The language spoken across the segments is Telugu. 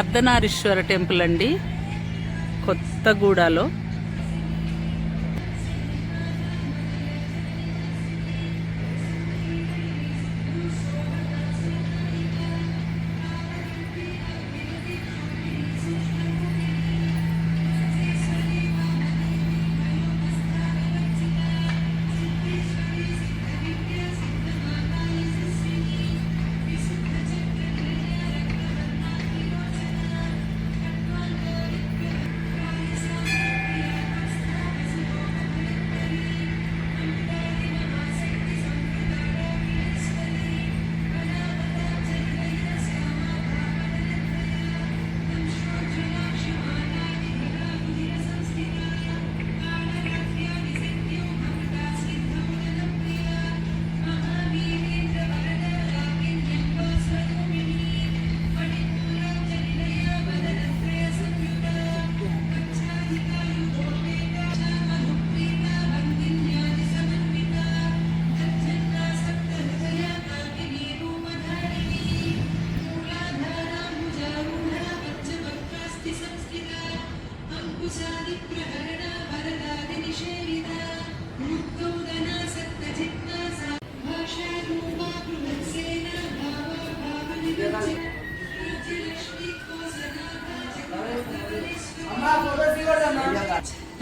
అర్ధనారీశ్వర టెంపుల్ అండి. కొత్తగూడలో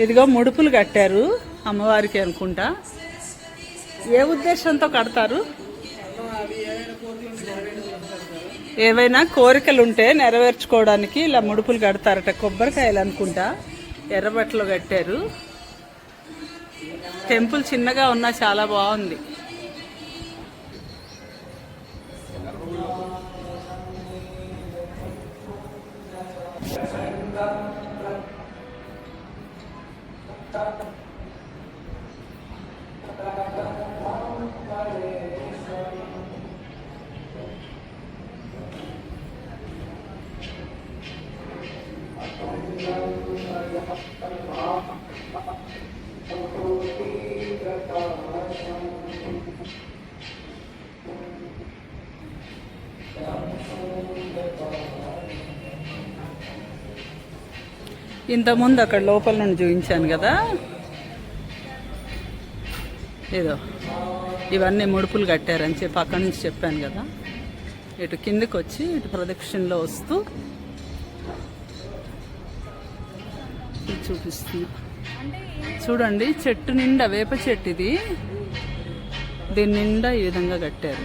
ఇదిగో ముడుపులు కట్టారు అమ్మవారికి అనుకుంటా. ఏ ఉద్దేశంతో కడతారు? ఏవైనా కోరికలు ఉంటే నెరవేర్చుకోవడానికి ఇలా ముడుపులు కడతారట. కొబ్బరికాయలు అనుకుంటా. ఎర్రబట్టలు కట్టారు. టెంపుల్ చిన్నగా ఉన్నా చాలా బాగుంది. ఇంతకుముందు అక్కడ లోపల నుండి చూపించాను కదా. ఏదో ఇవన్నీ ముడుపులు కట్టారని చెప్పి అక్కడి నుంచి చెప్పాను కదా. ఇటు కిందకు వచ్చి ఇటు ప్రదక్షిణలో వస్తూ ఇది చూడండి చెట్టు నిండా వేప చెట్టు ఇది దీని నిండా ఈ విధంగా కట్టారు.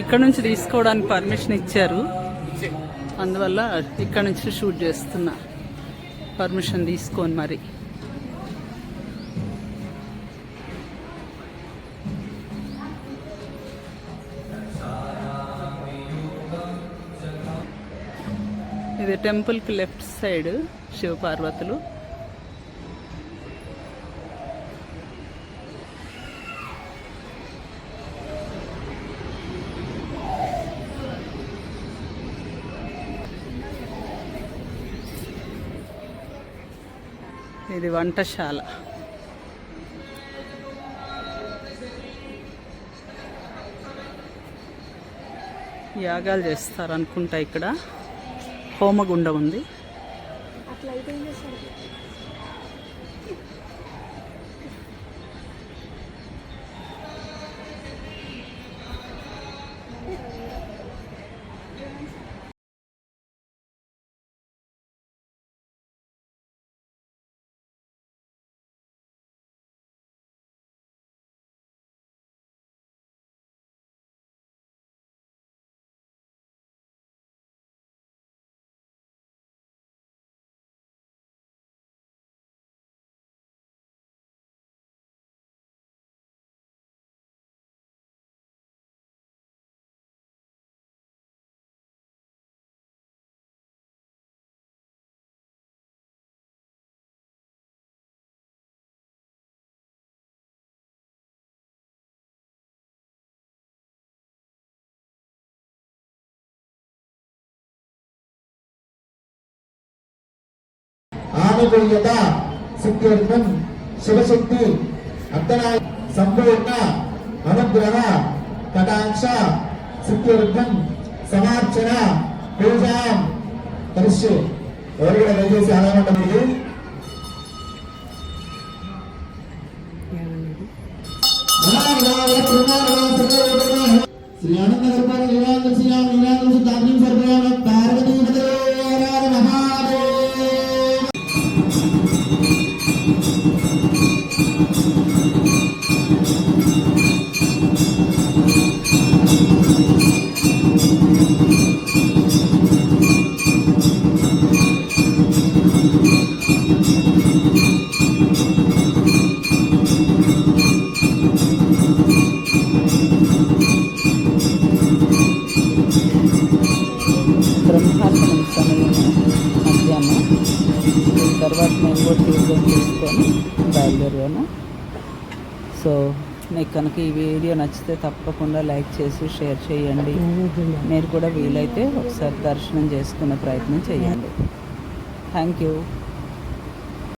ఇక్కడ నుంచి తీసుకోవడానికి పర్మిషన్ ఇచ్చారు. అందువల్ల ఇక్కడ నుంచి షూట్ చేస్తున్నా. పర్మిషన్ తీసుకొని మరి. ఇది టెంపుల్కి లెఫ్ట్ సైడ్ శివపార్వతులు. ఇది వంటశాల. యాగాలు చేస్తారు అనుకుంటా ఇక్కడ. హోమగుండ ఉంది. ఆనుకూల్యత సిద్ధ్యర్థం శివశక్తి అర్ధనా సంపూర్ణ అనుగ్రహ కటాక్ష సిద్ధ్యర్థం సమార్చన పూజాం కలిసి ఎవరు కూడా దయచేసి ఆలయమంటే శ్రీ ఆనంద గర్భాల లీలాంగ శ్రీరామ లీలాంగ సిద్ధాంతం కూడా చేసుకొని బయలుదేరాను. సో మీకు కనుక ఈ వీడియో నచ్చితే తప్పకుండా లైక్ చేసి షేర్ చేయండి. మీరు కూడా వీలైతే ఒకసారి దర్శనం చేసుకునే ప్రయత్నం చేయండి. Thank you.